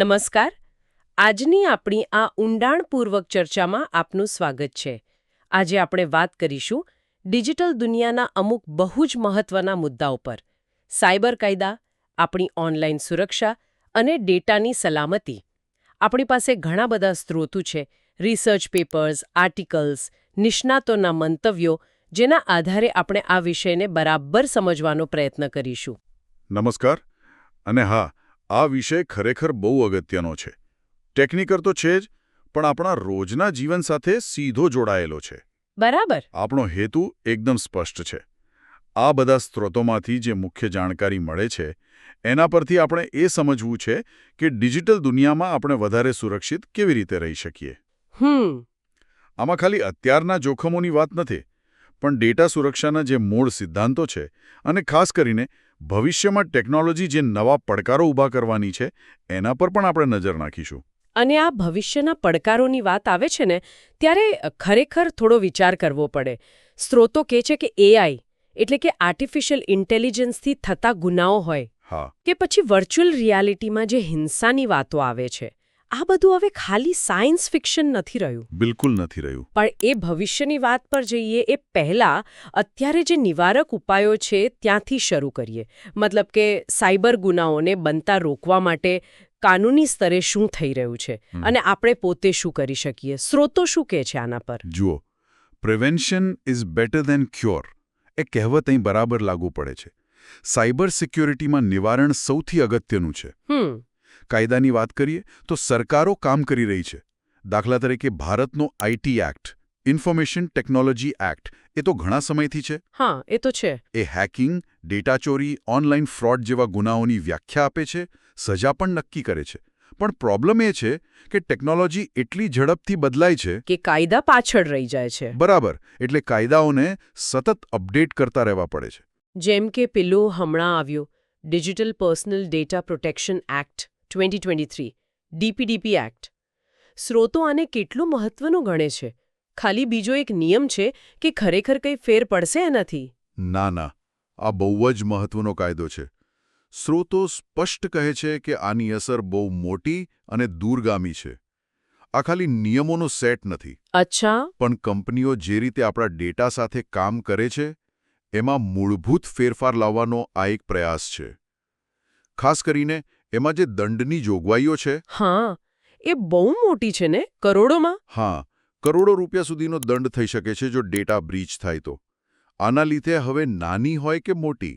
નમસ્કાર. આજની આપણી આ ઊંડાણપૂર્વક ચર્ચામાં આપનું સ્વાગત છે. આજે આપણે વાત કરીશું ડિજિટલ દુનિયાના અમુક બહુ જ મહત્વના મુદ્દાઓ પર. સાયબર કાયદા, આપણી ઓનલાઈન સુરક્ષા અને ડેટાની સલામતી. આપણી પાસે ઘણા બધા સ્ત્રોતો છે. રિસર્ચ પેપર્સ, આર્ટિકલ્સ, નિષ્ણાતોના મંતવ્યો, જેના આધારે આપણે આ વિષયને બરાબર સમજવાનો પ્રયત્ન કરીશું. નમસ્કાર. અને હા આ વિષય ખરેખર બહુ અગત્યનો છે. ટેકનિકર તો છે જ પણ આપણા રોજના જીવન સાથે સીધો જોડાયેલો છે. બરાબર. આપણો હેતુ એકદમ સ્પષ્ટ છે. આ બધા સ્ત્રોતોમાંથી જે મુખ્ય જાણકારી મળે છે એના પરથી આપણે એ સમજવું છે કે ડિજિટલ દુનિયામાં આપણે વધારે સુરક્ષિત કેવી રીતે રહી શકીએ. હમ. આમાં ખાલી અત્યારના જોખમોની વાત નથી પણ ડેટા સુરક્ષાના જે મૂળ સિદ્ધાંતો છે અને ખાસ કરીને ભવિષ્યમાં ટેકનોલોજી જે નવા પડકારો ઊભા કરવાની છે એના પર પણ આપણે નજર નાખીશું. અને આ ભવિષ્યના પડકારોની વાત આવે છે ને ત્યારે ખરેખર થોડો વિચાર કરવો પડે. સ્ત્રોતો કહે છે કે એઆઈ એટલે કે આર્ટિફિશિયલ ઇન્ટેલિજન્સથી થતા ગુનાઓ હોય હા. કે પછી વર્ચ્યુઅલ રિયાલિટીમાં જે હિંસાની વાતો આવે છે. આ બધું હવે ખાલી સાયન્સ ફિક્શન નથી રહ્યું. બિલકુલ નથી રહ્યું. પણ એ ભવિષ્યની વાત પર જઈએ એ પહેલા અત્યારે જે નિવારક ઉપાયો છે ત્યાંથી શરૂ કરીએ. મતલબ કે સાયબર ગુનાઓને બનતા રોકવા માટે કાનૂની સ્તરે શું થઈ રહ્યું છે? અને આપણે પોતે શું કરી શકીએ? સ્રોતો શું કહે છે આના પર? જુઓ prevention is better than cure એ કહેવત અહીં બરાબર લાગુ પડે છે. સાયબર સિક્યોરિટીમાં નિવારણ સૌથી અગત્યનું છે. કાયદાની વાત કરીએ તો સરકારો કામ કરી રહી છે. દાખલા તરીકે ભારતનો IT act information technology act એ તો ઘણા સમયથી છે. હા એ તો છે. એ હેકિંગ ડેટા ચોરી ઓનલાઈન ફ્રોડ જેવા ગુનાઓની વ્યાખ્યા આપે છે સજા પણ નક્કી કરે છે. પણ પ્રોબ્લેમ એ છે કે ટેકનોલોજી એટલી ઝડપથી બદલાય છે કે કાયદા પાછળ રહી જાય છે. બરાબર એટલે કાયદાઓને સતત અપડેટ કરતા રહેવા પડે છે. જેમ કે પેલું હમણાં આવ્યું digital personal data protection act. 2023 DPDP act સ્રોતો આને કેટલું મહત્વનું ગણે છે? ખાલી બીજો એક નિયમ છે કે ખરેખર કંઈ ફેર પડશે એનાથી. ના ના. આ બહુ જ મહત્વનો કાયદો છે. સ્રોતો સ્પષ્ટ કહે છે કે આની અસર બહુ મોટી અને દૂરગામી છે. આ ખાલી નિયમોનો સેટ નથી. અચ્છા. પણ કંપનીઓ જે રીતે આપણા ડેટા સાથે કામ કરે છે એમાં મૂળભૂત ફેરફાર લાવવાનો આ એક પ્રયાસ છે. ખાસ કરીને એમાં જે દંડની જોગવાઈઓ છે? હા એ બહુ મોટી છે ને કરોડોમાં? હા કરોડો રૂપિયા સુધીનો દંડ થઈ શકે છે જો ડેટા બ્રીચ થાય તો. આના લીધે હવે નાની હોય કે મોટી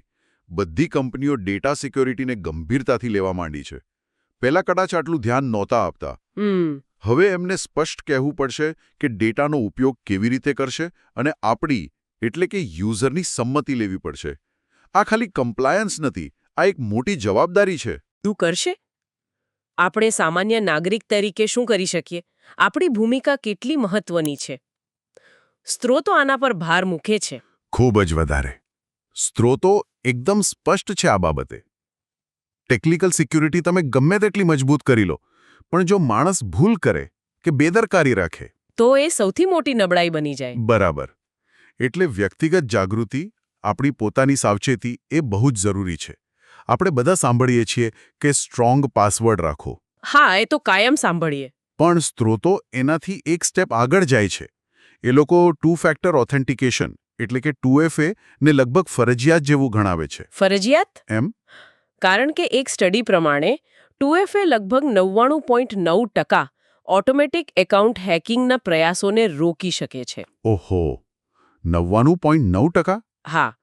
બધી કંપનીઓ ડેટા સિક્યોરિટીને ગંભીરતાથી લેવા માંડી છે. પહેલા કદાચ આટલું ધ્યાન નહોતા આપતા. હવે એમને સ્પષ્ટ કહેવું પડશે કે ડેટાનો ઉપયોગ કેવી રીતે કરશે અને આપણી એટલે કે યુઝરની સંમતિ લેવી પડશે. આ ખાલી કમ્પ્લાયન્સ નથી આ એક મોટી જવાબદારી છે. શું કરશે? આપણે સામાન્ય નાગરિક તરીકે શું કરી શકીએ? આપણી ભૂમિકા કેટલી મહત્વની છે? સ્ત્રોતો આના પર ભાર મૂકે છે. ખૂબ જ વધારે. સ્ત્રોતો એકદમ સ્પષ્ટ છે આ બાબતે. ટેકનિકલ સિક્યુરિટી તમે ગમે તેટલી મજબૂત કરી લો પણ જો માણસ ભૂલ કરે કે બેદરકારી રાખે. તો એ સૌથી મોટી નબળાઈ બની જાય. બરાબર. એટલે વ્યક્તિગત જાગૃતિ આપણી પોતાની સાવચેતી એ બહુ જ જરૂરી છે. આપણે બધા સાંભળીએ છીએ કે સ્ટ્રોંગ પાસવર્ડ રાખો. હા એ તો કાયમ સાંભળીએ. પણ સ્ત્રોતો એનાથી એક સ્ટેપ આગળ જાય છે. એ લોકો ટુ ફેક્ટર ઓથેન્ટિકેશન એટલે કે ટુ એ ને લગભગ ફરજિયાત જેવું ગણાવે છે. ફરજિયાત? એમ? કારણ કે એક સ્ટડી પ્રમાણે ટુએફએ લગભગ નવ્વાણું પોઈન્ટ નવ ટકા ઓટોમેટિક એકાઉન્ટ હેકિંગના પ્રયાસોને રોકી શકે છે. ઓહો. નવ્વાણું પોઈન્ટ નવ ટકા? હા.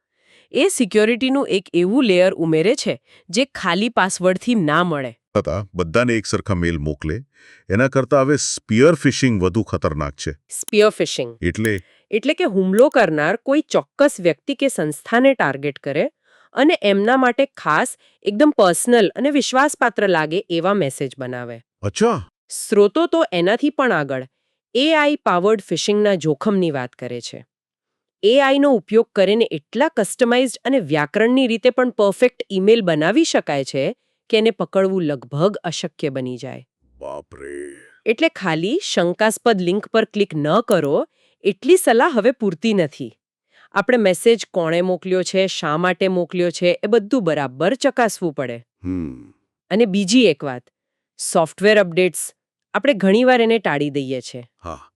એ સિક્યોરિટીનું એક એવું લેયર ઉમેરે છે જે ખાલી પાસવર્ડથી ના મળે. હતા બધાને એક સરખા મેલ મોકલે એના કરતાં હવે સ્પિયર ફિશિંગ વધુ ખતરનાક છે. Spear phishing. એટલે એટલે કે હુમલો કરનાર કોઈ ચોક્કસ વ્યક્તિ કે સંસ્થાને ટાર્ગેટ કરે અને એમના માટે ખાસ એકદમ પર્સનલ અને વિશ્વાસપાત્ર લાગે એવા મેસેજ બનાવે. અચ્છા. સ્રોતો તો એનાથી પણ આગળ. એઆઈ પાવર્ડ ફિશિંગના જોખમની વાત કરે છે. એઆઈનો ઉપયોગ કરીને એટલા કસ્ટમાઇઝ્ડ અને વ્યાકરણની રીતે પણ પરફેક્ટ ઈમેલ બનાવી શકાય છે કે એને પકડવું લગભગ અશક્ય બની જાય. બાપરે. એટલે ખાલી શંકાસ્પદ લિંક પર ક્લિક ન કરો એટલી સલાહ હવે પૂરતી નથી. આપણે મેસેજ કોણે મોકલ્યો છે શા માટે મોકલ્યો છે એ બધું બરાબર ચકાસવું પડે. અને બીજી એક વાત સોફ્ટવેર અપડેટ્સ આપણે ઘણીવાર એને ટાળી દઈએ છીએ હા.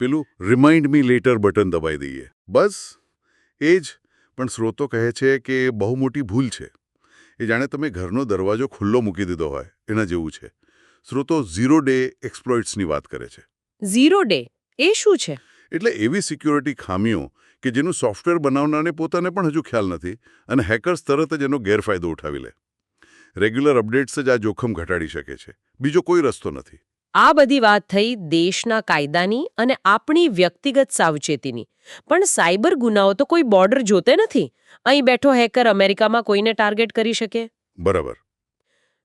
પેલું રિમાઇન્ડ મી લેટર બટન દબાઈ દઈએ. બસ એ જ. પણ સ્રોતો કહે છે કે બહુ મોટી ભૂલ છે. એ જાણે તમે ઘરનો દરવાજો ખુલ્લો મૂકી દીધો હોય એના જેવું છે. સ્રોતો ઝીરો ડે એક્સપ્લોઇટ્સની વાત કરે છે. ઝીરો ડે એ શું છે? એટલે એવી સિક્યોરિટી ખામીઓ કે જેનું સોફ્ટવેર બનાવનારને પોતાને પણ હજુ ખ્યાલ નથી અને હેકર્સ તરત જ એનો ગેરફાયદો ઉઠાવી લે. રેગ્યુલર અપડેટ્સ જ આ જોખમ ઘટાડી શકે છે. બીજો કોઈ રસ્તો નથી. આ બધી વાત થઈ દેશના કાયદાની અને આપણી વ્યક્તિગત સાવચેતીની. પણ સાયબર ગુનાઓ તો કોઈ બોર્ડર જોતે નથી. અહીં બેઠો હેકર અમેરિકામાં કોઈને ટાર્ગેટ કરી શકે? બરાબર.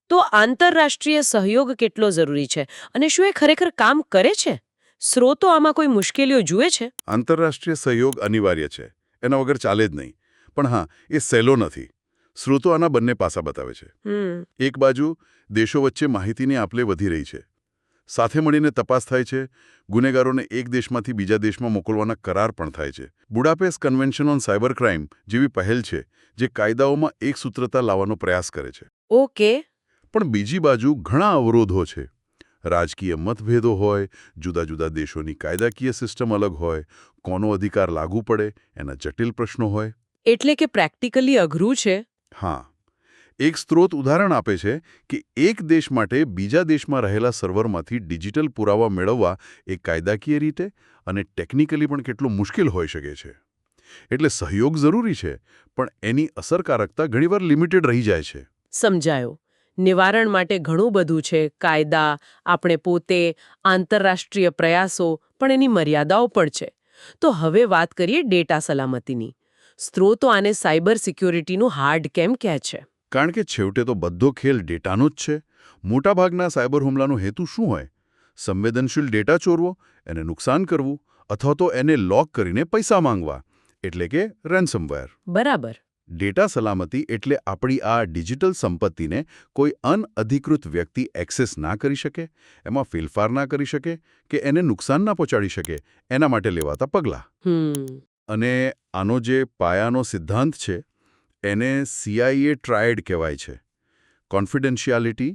તો આંતરરાષ્ટ્રીય સહયોગ કેટલો જરૂરી છે? અને શું એ ખરેખર કામ કરે છે? સ્રોતો આમાં કોઈ મુશ્કેલીઓ જુએ છે? આંતરરાષ્ટ્રીય સહયોગ અનિવાર્ય છે. એના વગર ચાલે જ નહીં. પણ હા એ સહેલો નથી. સ્રોતો આના બંને પાસા બતાવે છે. એક બાજુ દેશો વચ્ચે માહિતીની આપલે વધી રહી છે. સાથે મળીને તપાસ થાય છે. ગુનેગારોને એક દેશમાંથી બીજા દેશમાં મોકલવાના કરાર પણ થાય છે. Budapest convention on cyber crime જેવી પહેલ છે જે કાયદાઓમાં એક સૂત્રતા લાવવાનો પ્રયાસ કરે છે. ઓકે. પણ બીજી બાજુ ઘણા અવરોધો છે. રાજકીય મતભેદો હોય જુદા જુદા દેશોની કાયદાકીય સિસ્ટમ અલગ હોય કોનો અધિકાર લાગુ પડે એના જટિલ પ્રશ્નો હોય. એટલે કે પ્રેક્ટિકલી અઘરું છે? હા. એક સ્ત્રોત ઉદાહરણ આપે છે કે એક દેશ માટે બીજા દેશમાં રહેલા સર્વરમાંથી ડિજિટલ પુરાવા મેળવવા એ કાયદાકીય રીતે અને ટેકનિકલી પણ કેટલું મુશ્કેલ હોઈ શકે છે. એટલે સહયોગ જરૂરી છે, પણ એની અસરકારકતા ઘણીવાર લિમિટેડ રહી જાય છે. સમજાયો. નિવારણ માટે ઘણું બધું છે, કાયદા, આપણે પોતે, આંતરરાષ્ટ્રીય પ્રયાસો, પણ એની મર્યાદાઓ પણ છે. તો હવે વાત કરીએ ડેટા સલામતીની. સ્ત્રોતો આને સાયબર સિક્યોરિટીનું હાર્ડ કેમ કહે છે? કારણ કે છેવટે તો બધો ખેલ ડેટાનો જ છે. મોટાભાગના સાયબર હુમલાનો હેતુ શું હોય? સંવેદનશીલ ડેટા ચોરવો એને નુકસાન કરવું અથવા તો એને લોક કરીને પૈસા માંગવા એટલે કે રેન્સમવેર બરાબર. ડેટા સલામતી એટલે આપણી આ ડિજિટલ સંપત્તિને કોઈ અનઅધિકૃત વ્યક્તિ એક્સેસ ના કરી શકે એમાં ફેરફાર ના કરી શકે કે એને નુકસાન ના પહોંચાડી શકે એના માટે લેવાતા પગલાં. અને આનો જે પાયાનો સિદ્ધાંત છે એને સીઆઈએ ટ્રાયડ કહેવાય છે. કોન્ફિડેન્શિયાલિટી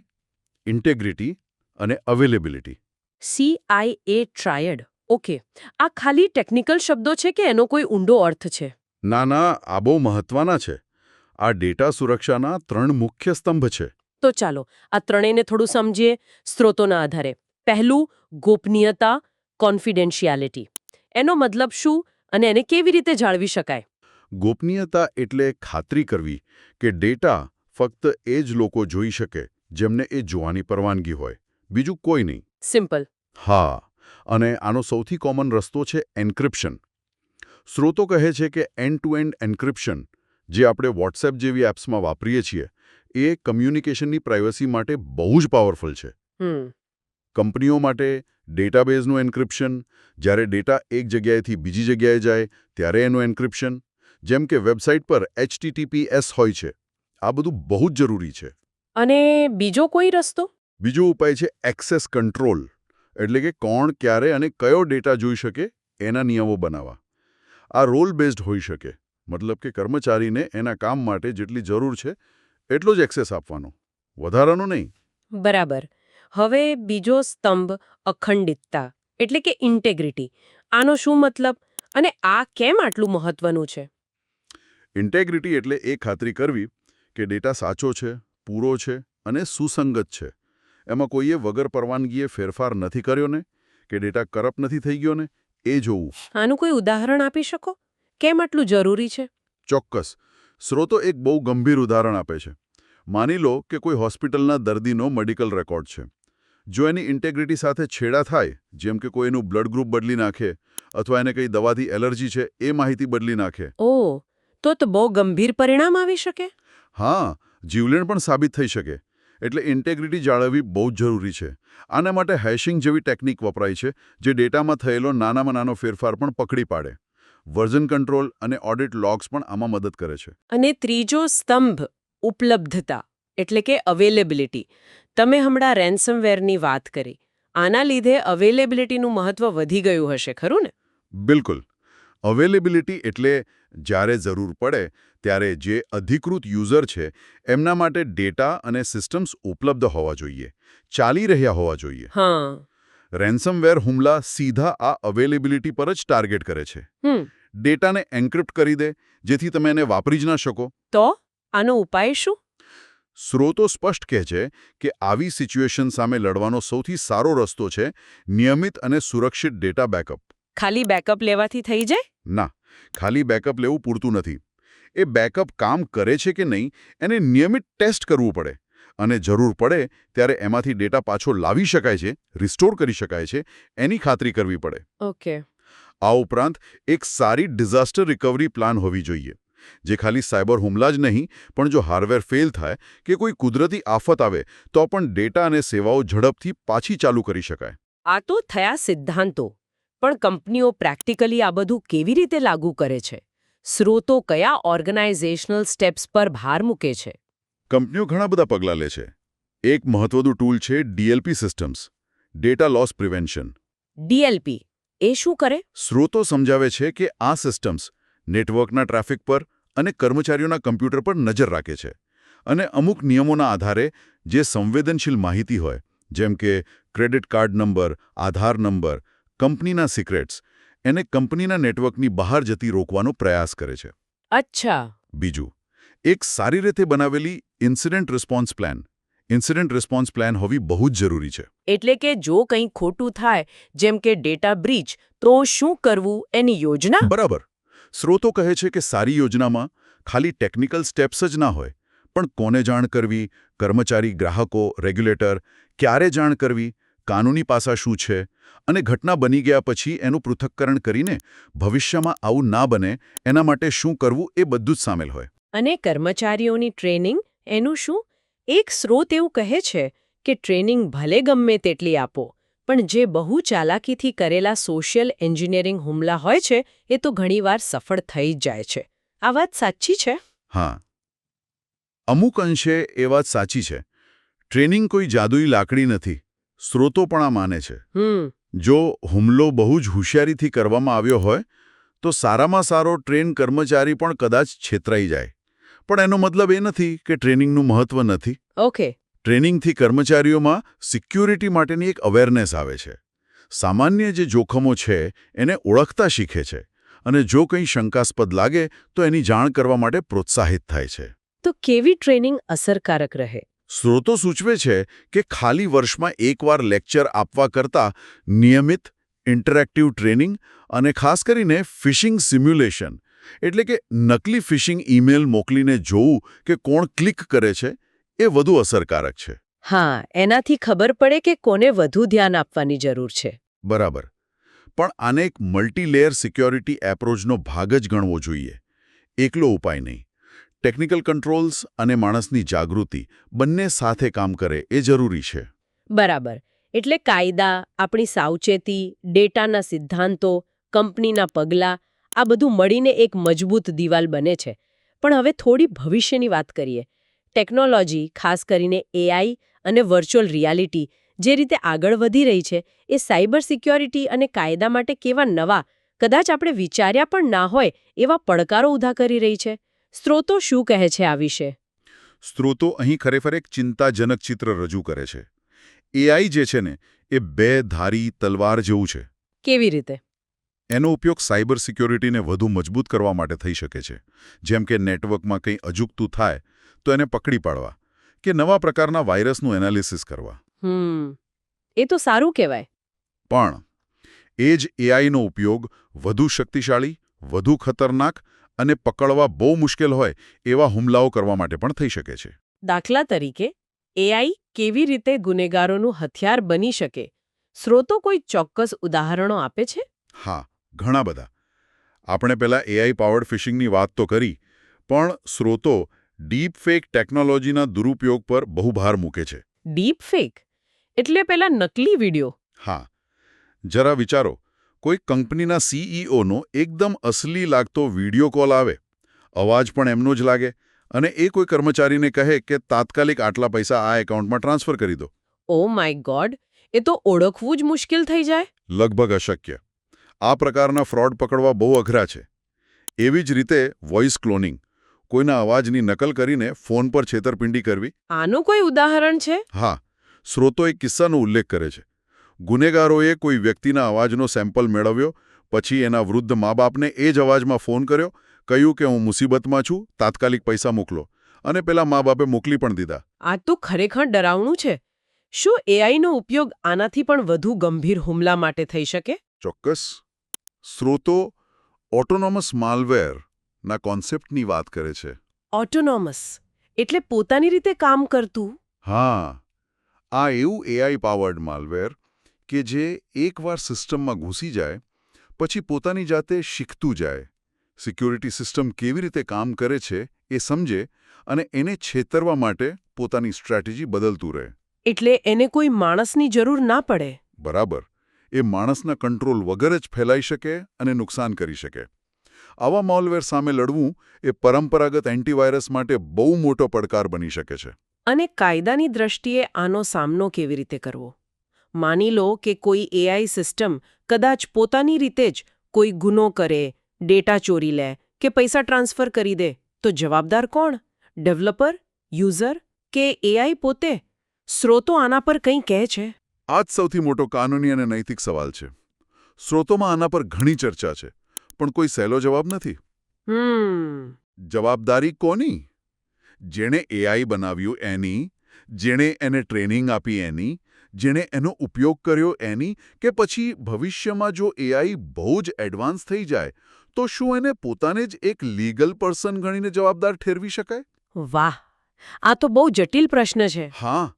ઇન્ટેગ્રિટી અને અવેલેબિલિટી સીઆઈએ ટ્રાયડ ઓકે આ ખાલી ટેકનિકલ શબ્દો છે કે એનો કોઈ ઊંડો અર્થ છે? ના ના આ બહુ મહત્વના છે. આ ડેટા સુરક્ષાના ત્રણ મુખ્ય સ્તંભ છે. તો ચાલો આ ત્રણેયને થોડું સમજીએ સ્ત્રોતોના આધારે. પહેલું ગોપનીયતા કોન્ફિડેન્શિયાલિટી એનો મતલબ શું અને એને કેવી રીતે જાળવી શકાય? ગોપનીયતા એટલે ખાતરી કરવી કે ડેટા ફક્ત એ જ લોકો જોઈ શકે જેમને એ જોવાની પરવાનગી હોય. બીજું કોઈ નહીં. સિમ્પલ. હા અને આનો સૌથી કોમન રસ્તો છે એન્ક્રિપ્શન. સ્રોતો કહે છે કે એન્ડ ટુ એન્ડ એન્ક્રિપ્શન જે આપણે વોટ્સએપ જેવી એપ્સમાં વાપરીએ છીએ એ કમ્યુનિકેશનની પ્રાઇવસી માટે બહુ જ પાવરફુલ છે. કંપનીઓ માટે ડેટાબેઝનું એન્ક્રિપ્શન જ્યારે ડેટા એક જગ્યાએથી બીજી જગ્યાએ જાય ત્યારે એનું એન્ક્રિપ્શન. જેમ કે વેબસાઇટ પર એચટીટીપીએસ હોય છે. આ બધું બહુ જ જરૂરી છે. અને બીજો કોઈ રસ્તો? બીજો ઉપાય છે એક્સેસ કંટ્રોલ એટલે કે કોણ ક્યારે અને કયો ડેટા જોઈ શકે એના નિયમો બનાવવા. આ રોલ બેઝડ હોઈ શકે મતલબ કે કર્મચારીને એના કામ માટે જેટલી જરૂર છે એટલો જ એક્સેસ આપવાનો. વધારાનો નહીં. બરાબર. હવે બીજો સ્તંભ અખંડિતતા એટલે કે ઇન્ટેગ્રિટી. આનો શું મતલબ? અને આ કેમ આટલું મહત્વનું છે? ઇન્ટેગ્રિટી એટલે એ ખાતરી કરવી કે ડેટા સાચો છે પૂરો છે અને સુસંગત છે. એમાં કોઈએ વગર પરવાનગીએ ફેરફાર નથી કર્યો ને? કે ડેટા કરપ્ટ નથી થઈ ગયો ને? એ જોવું. આનું કોઈ ઉદાહરણ આપી શકો? કેમ આટલું જરૂરી છે? ચોક્કસ. સ્રોતો એક બહુ ગંભીર ઉદાહરણ આપે છે. માની લો કે કોઈ હોસ્પિટલના દર્દીનો મેડિકલ રેકોર્ડ છે. જો એની ઇન્ટેગ્રિટી સાથે છેડા થાય જેમ કે કોઈનું બ્લડ ગ્રુપ બદલી નાખે અથવા એને કંઈ દવાથી એલર્જી છે એ માહિતી બદલી નાખે. ઓ તો તો બહુ ગંભીર પરિણામ આવી શકે? હા જીવલેણ પણ સાબિત થઈ શકે. એટલે ઇન્ટેગ્રિટી જાળવવી બહુ જ જરૂરી છે. આના માટે હેશિંગ જેવી ટેકનિક વપરાય છે જે ડેટામાં થયેલો નાનામાં નાનો ફેરફાર પણ પકડી પાડે. વર્ઝન કંટ્રોલ અને ઓડિટ લોગ્સ પણ આમાં મદદ કરે છે. અને ત્રીજો સ્તંભ ઉપલબ્ધતા એટલે કે અવેલેબિલિટી. તમે હમણાં રેન્સમવેરની વાત કરી. આના લીધે અવેલેબિલિટીનું મહત્વ વધી ગયું હશે ખરું ને? બિલકુલ. અવેલેબિલિટી એટલે જ્યારે જરૂર પડે ત્યારે જે અધિકૃત યુઝર છે એમના માટે ડેટા અને સિસ્ટમ્સ ઉપલબ્ધ હોવા જોઈએ ચાલી રહ્યા હોવા જોઈએ. હા. રેન્સમવેર હુમલા સીધા આ અવેલેબિલિટી પર જ ટાર્ગેટ કરે છે. હમ. ડેટાને એન્ક્રિપ્ટ કરી દે જેથી તમે એને વાપરી જ ના શકો. તો? આનો ઉપાય શું? સ્રોતો સ્પષ્ટ કહે છે કે આવી સિચ્યુએશન સામે લડવાનો સૌથી સારો રસ્તો છે નિયમિત અને સુરક્ષિત ડેટા બેકઅપ. ખાલી બેકઅપ લેવાથી થઈ જાય? ના. ખાલી બેકઅપ લેવું પૂરતું નથી. એ બેકઅપ કામ કરે છે કે નહીં એને નિયમિત ટેસ્ટ કરવું પડે. અને જરૂર પડે ત્યારે એમાંથી ડેટા પાછો લાવી શકાય છે રિસ્ટોર કરી શકાય છે એની ખાતરી કરવી પડે. ઓકે. આ ઉપરાંત એક સારી ડિઝાસ્ટર રિકવરી પ્લાન હોવી જોઈએ. જે ખાલી સાયબર હુમલા જ નહીં પણ જો હાર્ડવેર ફેલ થાય કે કોઈ કુદરતી આફત આવે તો પણ ડેટા અને સેવાઓ ઝડપથી પાછી ચાલુ કરી શકાય. આ તો થયા સિદ્ધાંતો. પણ કંપનીઓ પ્રેક્ટિકલી આ બધું કેવી રીતે લાગુ કરે છે? સ્રોતો કયા ઓર્ગેનાઇઝેશનલ સ્ટેપ્સ પર ભાર મૂકે છે? કંપનીઓ ઘણા બધા પગલાં લે છે. એક મહત્વનું ટૂલ છે DLP systems data loss prevention. DLP એ શું કરે? સ્રોતો સમજાવે છે કે આ સિસ્ટમ્સ નેટવર્કના ટ્રાફિક પર અને કર્મચારીઓના કમ્પ્યુટર પર નજર રાખે છે અને અમુક નિયમોના આધારે જે સંવેદનશીલ માહિતી હોય જેમ કે credit card number Aadhaar number કંપનીના સિક્રેટ્સ. એને કંપનીના નેટવર્કની બહાર જતી રોકવાનો પ્રયાસ કરે છે. અચ્છા. બીજું એક સારી રીતે બનાવેલી incident response plan. Incident response plan હોવી બહુ જ જરૂરી છે. એટલે કે જો કંઈ ખોટું થાય જેમ કે ડેટા બ્રીચ તો શું કરવું એની યોજના? બરાબર. સ્રોતો કહે છે કે સારી યોજનામાં ખાલી ટેકનિકલ સ્ટેપ્સ જ ના હોય પણ કોને જાણ કરવી કર્મચારી ગ્રાહકો રેગ્યુલેટર ક્યારે જાણ કરવી કાનૂની પાસા શું છે અને ઘટના બની ગયા પછી એનું પૃથક્કરણ કરીને ભવિષ્યમાં આવું ના બને એના માટે શું કરવું એ બધું જ સામેલ હોય. અને કર્મચારીઓની ટ્રેનિંગ એનું શું? એક સ્રોત એવું કહે છે કે ટ્રેનિંગ ભલે ગમે તેટલી આપો પણ જે બહુ ચાલાકીથી કરેલા સોશિયલ એન્જિનિયરિંગ હુમલા હોય છે એ તો ઘણીવાર સફળ થઈ જ જાય છે. આ વાત સાચી છે? હા. અમુક અંશે એ વાત સાચી છે. ટ્રેનિંગ કોઈ જાદુઈ લાકડી નથી સ્રોતો પણ આ માને છે. હમ. જો હુમલો બહુ જ હોશિયારીથી કરવામાં આવ્યો હોય તો સારામાં સારો ટ્રેન કર્મચારી પણ કદાચ છેતરાઈ જાય. પણ એનો મતલબ એ નથી કે ટ્રેનિંગનું મહત્વ નથી. ઓકે. ટ્રેનિંગથી કર્મચારીઓમાં સિક્યુરિટી માટેની એક અવેરનેસ આવે છે. સામાન્ય જે જોખમો છે એને ઓળખતા શીખે છે અને જો કંઈ શંકાસ્પદ લાગે તો એની જાણ કરવા માટે પ્રોત્સાહિત થાય છે. તો કેવી ટ્રેનિંગ અસરકારક રહે? સ્રોતો સૂચવે છે કે ખાલી વર્ષમાં એકવાર લેક્ચર આપવા કરતાં નિયમિત ઇન્ટરેક્ટિવ ટ્રેનિંગ અને ખાસ કરીને ફિશિંગ સિમ્યુલેશન એટલે કે નકલી ફિશિંગ ઈમેલ મોકલીને જોવું કે કોણ ક્લિક કરે છે એ વધુ અસરકારક છે. હા એનાથી ખબર પડે કે કોને વધુ ધ્યાન આપવાની જરૂર છે. બરાબર. પણ આને એક મલ્ટીલેયર સિક્યોરિટી એપ્રોચનો ભાગ જ ગણવો જોઈએ. એકલો ઉપાય નહીં. ટેકનિકલ કંટ્રોલ્સ અને માણસની જાગૃતિ બંને સાથે કામ કરે એ જરૂરી છે. બરાબર. એટલે કાયદા, આપણી સાવચેતી, ડેટાના સિદ્ધાંતો, કંપનીના પગલાં, આ બધું મળીને એક મજબૂત દિવાલ બને છે. પણ હવે થોડી ભવિષ્યની વાત કરીએ. ટેકનોલોજી, ખાસ કરીને એઆઈ અને વર્ચ્યુઅલ રિયાલિટી, જે રીતે આગળ વધી રહી છે, એ સાયબર સિક્યોરિટી અને કાયદા માટે કેવા નવા, કદાચ આપણે વિચાર્યા પણ ના હોય, એવા પડકારો ઉધા કરી રહી છે? સ્ત્રોતો શું કહે છે આ વિશે? સ્ત્રોતો અહીં ખરેખર એક ચિંતાજનક ચિત્ર રજૂ કરે છે. એઆઈ જે છે ને એ બે ધારી તલવાર જેવું છે. કેવી રીતે? એનો ઉપયોગ સાયબર સિક્યોરિટીને વધુ મજબૂત કરવા માટે થઈ શકે છે. જેમ કે નેટવર્કમાં કંઈ અજુગતું થાય તો એને પકડી પાડવા કે નવા પ્રકારના વાયરસનું એનાલિસિસ કરવા. એ તો સારું કહેવાય. પણ એ જ એઆઈનો ઉપયોગ વધુ શક્તિશાળી વધુ ખતરનાક અને પકડવા બહુ મુશ્કેલ હોય એવા હુમલાઓ કરવા માટે પણ થઈ શકે છે. દાખલા તરીકે એઆઈ કેવી રીતે ગુનેગારોનું હથિયાર બની શકે? સ્રોતો કોઈ ચોક્કસ ઉદાહરણો આપે છે? હા ઘણા બધા. આપણે પહેલાં એઆઈ પાવર્ડ ફિશિંગની વાત તો કરી પણ સ્રોતો ડીપ ફેક ટેકનોલોજીના દુરુપયોગ પર બહુ ભાર મૂકે છે. ડીપ ફેક એટલે પેલા નકલી વીડિયો? હા. જરા વિચારો કોઈ કંપનીના સીઈઓનો એકદમ અસલી લાગતો વીડિયો કોલ આવે. અવાજ પણ એમનો જ લાગે અને એ કોઈ કર્મચારીને કહે કે તાત્કાલિક આટલા પૈસા આ એકાઉન્ટમાં ટ્રાન્સફર કરી દો. ઓ માય ગોડ એ તો ઓળખવું જ મુશ્કેલ થઈ જાય. લગભગ અશક્ય. આ પ્રકારના ફ્રોડ પકડવા બહુ અઘરા છે. એવી જ રીતે વોઇસ ક્લોનિંગ. કોઈના અવાજની નકલ કરીને ફોન પર છેતરપિંડી કરવી. આનું કોઈ ઉદાહરણ છે? હા સ્રોતો એક કિસ્સાનો ઉલ્લેખ કરે છે. ગુનેગારોએ કોઈ વ્યક્તિના અવાજનો સેમ્પલ મેળવ્યો પછી એના વૃદ્ધ મા બાપને એ જ અવાજમાં ફોન કર્યો કહ્યું કે હું મુસીબતમાં છું તાત્કાલિક પૈસા મોકલો. અને પેલા મા બાપે મોકલી પણ દીધા. આ તો ખરેખર ડરાવણું છે. શું એઆઈનો ઉપયોગ આનાથી પણ વધુ ગંભીર હુમલા માટે થઈ શકે? ચોક્કસ. સ્રોતો ઓટોનોમસ માલવેર ના કોન્સેપ્ટની વાત કરે છે. ઓટોનોમસ એટલે પોતાની રીતે કામ કરતું? હા. આ એવું એઆઈ પાવર્ડ માલવેર કે જે એકવાર સિસ્ટમમાં ઘૂસી જાય પછી પોતાની જાતે શીખતું જાય. સિક્યોરિટી સિસ્ટમ કેવી રીતે કામ કરે છે એ સમજે અને એને છેતરવા માટે પોતાની સ્ટ્રેટેજી બદલતું રહે. એટલે એને કોઈ માણસની જરૂર ના પડે? બરાબર. એ માણસના કંટ્રોલ વગર જ ફેલાઈ શકે અને નુકસાન કરી શકે. આવા માલવેર સામે લડવું એ પરંપરાગત એન્ટીવાયરસ માટે બહુ મોટો પડકાર બની શકે છે. અને કાયદાની દ્રષ્ટિએ આનો સામનો કેવી રીતે કરવો? માની લો કે કોઈ એઆઈ સિસ્ટમ કદાચ પોતાની રીતે જ કોઈ ગુનો કરે ડેટા ચોરી લે કે પૈસા ટ્રાન્સફર કરી દે તો જવાબદાર કોણ? ડેવલપર યુઝર કે એઆઈ પોતે? સ્રોતો આના પર કંઈ કહે છે? આ જ સૌથી મોટો કાનૂની અને નૈતિક સવાલ છે. સ્રોતોમાં આના પર ઘણી ચર્ચા છે પણ કોઈ સહેલો જવાબ નથી. જવાબદારી કોની? જેણે એઆઈ બનાવ્યું એની જેણે એને ટ્રેનિંગ આપી એની જેણે એનો ઉપયોગ કર્યો એની કે પછી ભવિષ્યમાં જો એઆઈ બહુ જ એડવાન્સ થઈ જાય તો શું એને પોતાને જ એક લીગલ પર્સન ગણીને જવાબદાર ઠેરવી શકાય? વાહ! આ તો બહુ જટિલ પ્રશ્ન છે. હા.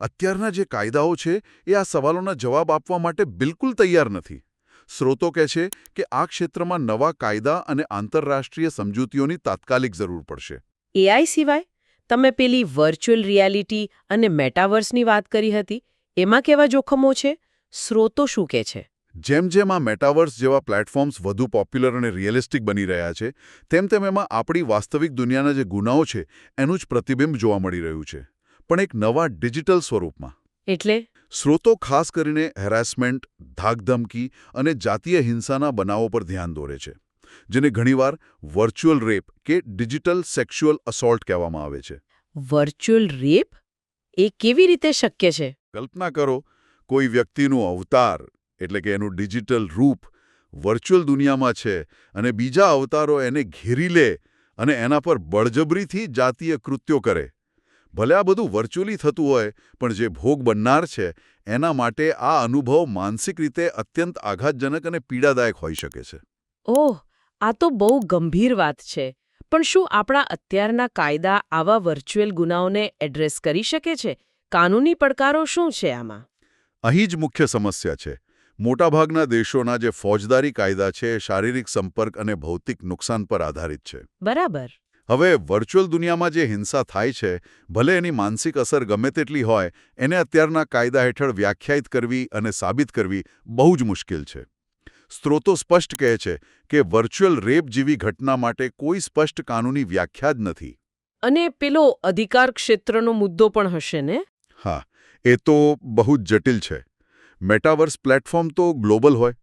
અત્યારના જે કાયદાઓ છે એ આ સવાલોના જવાબ આપવા માટે બિલકુલ તૈયાર નથી. સ્રોતો કહે છે કે આ ક્ષેત્રમાં નવા કાયદા અને આંતરરાષ્ટ્રીય સમજૂતીઓની તાત્કાલિક જરૂર પડશે. એઆઈ સિવાય તમે પેલી વર્ચ્યુઅલ રિયાલિટી અને મેટાવર્સની વાત કરી હતી. એમાં કેવા જોખમો છે? સ્રોતો શું કે છે? જેમ જેમ આ મેટાવર્સ જેવા પ્લેટફોર્મ્સ વધુ પોપ્યુલર અને રિયલિસ્ટિક બની રહ્યા છે તેમ તેમ એમાં આપણી વાસ્તવિક દુનિયાના જે ગુનાઓ છે એનું જ પ્રતિબિંબ જોવા મળી રહ્યું છે. પણ એક નવા ડિજિટલ સ્વરૂપમાં. એટલે? સ્રોતો ખાસ કરીને હેરાસમેન્ટ ધાકધમકી અને જાતીય હિંસાના બનાવો પર ધ્યાન દોરે છે જેને ઘણીવાર વર્ચ્યુઅલ રેપ કે ડિજિટલ સેક્સ્યુઅલ અસોલ્ટ કહેવામાં આવે છે. Virtual rape? એ કેવી રીતે શક્ય છે? કલ્પના કરો, કોઈ વ્યક્તિનું અવતાર, એટલે કે એનું ડિજિટલ રૂપ, વર્ચ્યુઅલ દુનિયામાં છે અને બીજા અવતારો એને ઘેરી લે અને એના પર બળજબરીથી જાતીય કૃત્યો કરે. ભલે આ બધું વર્ચ્યુઅલી થતું હોય, પણ જે ભોગ બનનાર છે, એના માટે આ અનુભવ માનસિક રીતે અત્યંત આઘાતજનક અને પીડાદાયક હોઈ શકે છે. ઓહ, આ તો બહુ ગંભીર વાત છે. પણ શું આપણા અત્યારના કાયદા આવા વર્ચ્યુઅલ ગુનાઓને એડ્રેસ કરી શકે છે? કાનૂની પડકારો શું છે આમાં? અહીં જ મુખ્ય સમસ્યા છે. મોટાભાગના દેશોના જે ફોજદારી કાયદા છે એ શારીરિક સંપર્ક અને ભૌતિક નુકસાન પર આધારિત છે. બરાબર. હવે વર્ચ્યુઅલ દુનિયામાં જે હિંસા થાય છે ભલે એની માનસિક અસર ગમે તેટલી હોય એને અત્યારના કાયદા હેઠળ વ્યાખ્યાયિત કરવી અને સાબિત કરવી બહુ જ મુશ્કેલ છે. સ્ત્રોતો સ્પષ્ટ કહે છે કે વર્ચ્યુઅલ રેપ જેવી ઘટના માટે કોઈ સ્પષ્ટ કાનૂની વ્યાખ્યા જ નથી. અને પેલો અધિકાર ક્ષેત્રનો મુદ્દો પણ હશે ને? હા એ તો બહુ જ જટિલ છે. મેટાવર્સ પ્લેટફોર્મ તો ગ્લોબલ હોય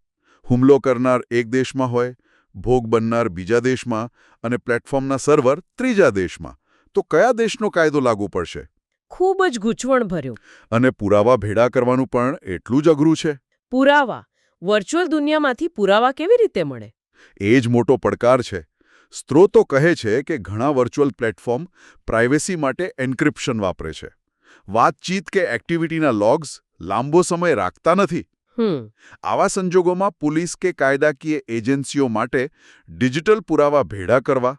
હુમલો કરનાર એક દેશમાં હોય ભોગ બનનાર બીજા દેશમાં અને પ્લેટફોર્મના સર્વર ત્રીજા દેશમાં. તો કયા દેશનો કાયદો લાગુ પડશે? ખૂબ જ ગૂંચવણ ભર્યું અને પુરાવા ભેડા કરવાનું પણ એટલું જ અઘરું છે? પુરાવા. વર્ચ્યુઅલ દુનિયામાંથી પુરાવા કેવી રીતે મળે? એ જ મોટો પડકાર છે. સ્ત્રોતો કહે છે કે ઘણા વર્ચ્યુઅલ પ્લેટફોર્મ પ્રાઇવેસી માટે એન્ક્રિપ્શન વાપરે છે. વાતચીત કે એક્ટિવિટીના લોગ્સ લાંબો સમય રાખતા નથી. આવા સંજોગોમાં પોલીસ કે કાયદાકીય એજન્સીઓ માટે ડિજિટલ પુરાવા ભેડા કરવા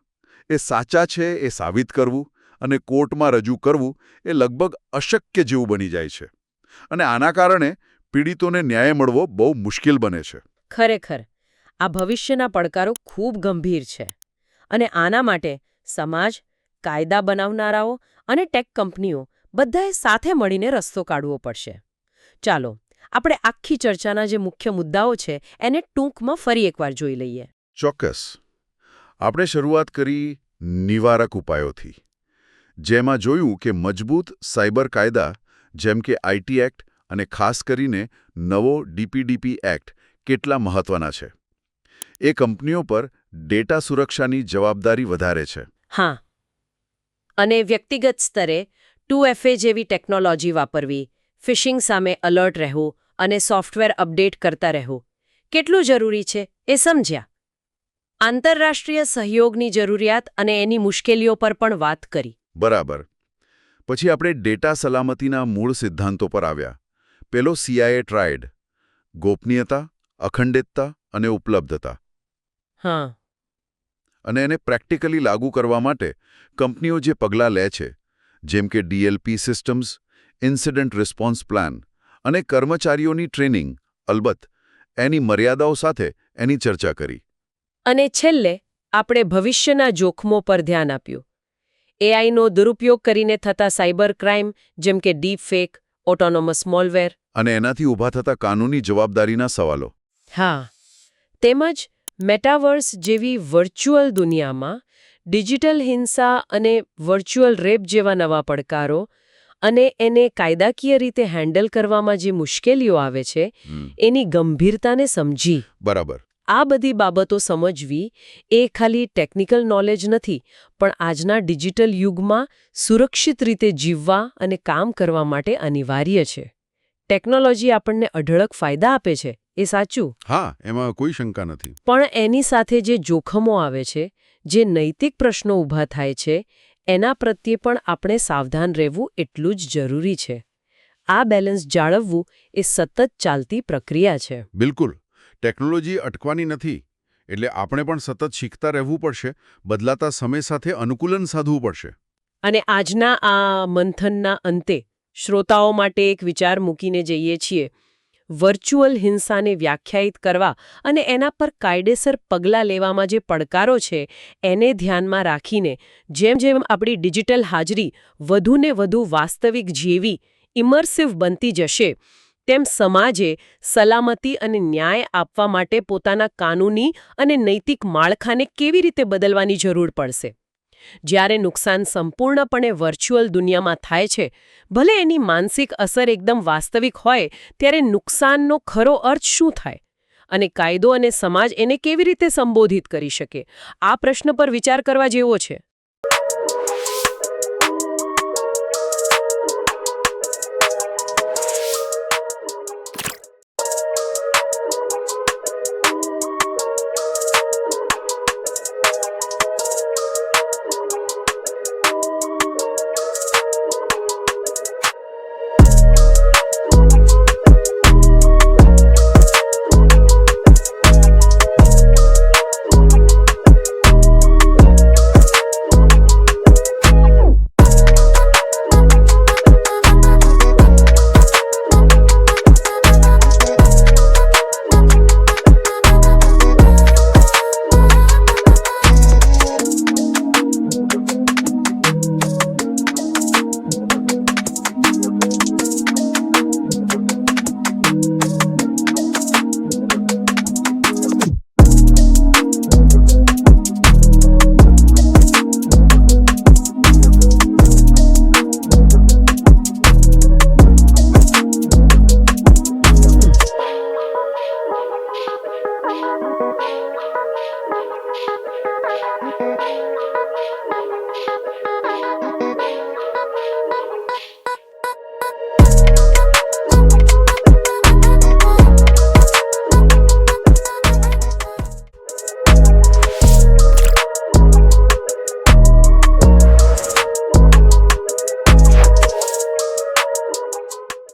એ સાચા છે એ સાબિત કરવું અને કોર્ટમાં રજૂ કરવું એ લગભગ અશક્ય જેવું બની જાય છે. અને આના કારણે પીડિતોને ન્યાય મળવો બહુ મુશ્કેલ બને છે. ખરેખર આ ભવિષ્યના પડકારો ખૂબ ગંભીર છે અને આના માટે સમાજ કાયદા બનાવનારાઓ અને ટેક કંપનીઓ બધાએ સાથે મળીને રસ્તો કાઢવો પડશે. ચાલો આપણે આખી ચર્ચાના જે મુખ્ય મુદ્દાઓ છે એને ટૂંકમાં ફરી એકવાર જોઈ લઈએ. ચોક્કસ. આપણે શરૂઆત કરી નિવારક ઉપાયોથી. જેમાં જોયું કે મજબૂત સાયબર કાયદા જેમ કે આઈટી એક્ટ અને ખાસ કરીને નવો ડીપીડીપી એક્ટ કેટલા મહત્વના છે. એ કંપનીઓ પર ડેટા સુરક્ષાની જવાબદારી વધારે છે. હા. અને વ્યક્તિગત સ્તરે ટુ એફએ જેવી ટેકનોલોજી વાપરવી ફિશિંગ સામે અલર્ટ રહેવું અને સોફ્ટવેર અપડેટ કરતા રહેવું. કેટલું જરૂરી છે એ સમજ્યા? આંતરરાષ્ટ્રીય સહયોગની જરૂરિયાત અને એની મુશ્કેલીઓ પર પણ વાત કરી. બરાબર. પછી આપણે ડેટા સલામતીના મૂળ સિદ્ધાંતો પર આવ્યા. પેલો સીઆઈએ ટ્રાયડ ગોપનીયતા અખંડિતતા અને ઉપલબ્ધતા. હા. અને એને પ્રેક્ટિકલી લાગુ કરવા માટે કંપનીઓ જે પગલાં લે છે જેમ કે DLP systems incident response plan અને કર્મચારીઓની ટ્રેનિંગ. અલબત્ત એની મર્યાદાઓ સાથે એની ચર્ચા કરી. અને છેલ્લે આપણે ભવિષ્યના જોખમો પર ધ્યાન આપ્યું. એઆઈનો દુરુપયોગ કરીને થતા સાયબર ક્રાઇમ જેમ કે ડીપ ફેક ઓટોનોમસ મોલવેર. અને એનાથી ઊભા થતા કાનૂની જવાબદારીના સવાલો. હા. તેમજ મેટાવર્સ જેવી વર્ચ્યુઅલ દુનિયામાં ડિજિટલ હિંસા અને વર્ચ્યુઅલ રેપ જેવા નવા પડકારો અને એને કાયદાકીય રીતે હેન્ડલ કરવામાં જે મુશ્કેલીઓ આવે છે એની ગંભીરતાને સમજી. બરાબર. આ બધી બાબતો સમજવી એ ખાલી ટેકનિકલ નોલેજ નથી પણ આજના ડિજિટલ યુગમાં સુરક્ષિત રીતે જીવવા અને કામ કરવા માટે અનિવાર્ય છે. ટેકનોલોજી આપણને અઢળક ફાયદા આપે છે એ સાચું? હા એમાં કોઈ શંકા નથી. પણ એની સાથે જે જોખમો આવે છે જે નૈતિક પ્રશ્નો ઊભા થાય છે એના પ્રત્યે પણ આપણે સાવધાન રહેવું એટલું જ જરૂરી છે. આ બેલેન્સ જાળવવું એ સતત ચાલતી પ્રક્રિયા છે. બિલકુલ. ટેકનોલોજી અટકવાની નથી એટલે આપણે પણ સતત શીખતા રહેવું પડશે બદલાતા સમય સાથે અનુકૂલન સાધવું પડશે. અને આજના આ મંથનના અંતે શ્રોતાઓ માટે એક વિચાર મૂકીને જઈએ છીએ. વર્ચ્યુઅલ હિંસાને વ્યાખ્યાયિત કરવા અને એના પર કાયદેસર પગલાં લેવામાં જે પડકારો છે, એને ધ્યાનમાં રાખીને જેમ જેમ આપણી ડિજિટલ હાજરી વધુને વધુ વાસ્તવિક જેવી, ઇમર્સિવ બનતી જશે, તેમ સમાજે સલામતી અને ન્યાય આપવા માટે પોતાના કાનૂની અને નૈતિક માળખાને કેવી રીતે બદલવાની જરૂર પડશે? જ્યારે નુકસાન સંપૂર્ણપણે વર્ચ્યુઅલ દુનિયામાં થાય છે, ભલે એની માનસિક અસર એકદમ વાસ્તવિક હોય, ત્યારે નુકસાનનો ખરો અર્થ શું થાય? અને કાયદો અને સમાજ એને કેવી રીતે સંબોધિત કરી શકે? આ પ્રશ્ન પર વિચાર કરવા જેવો છે.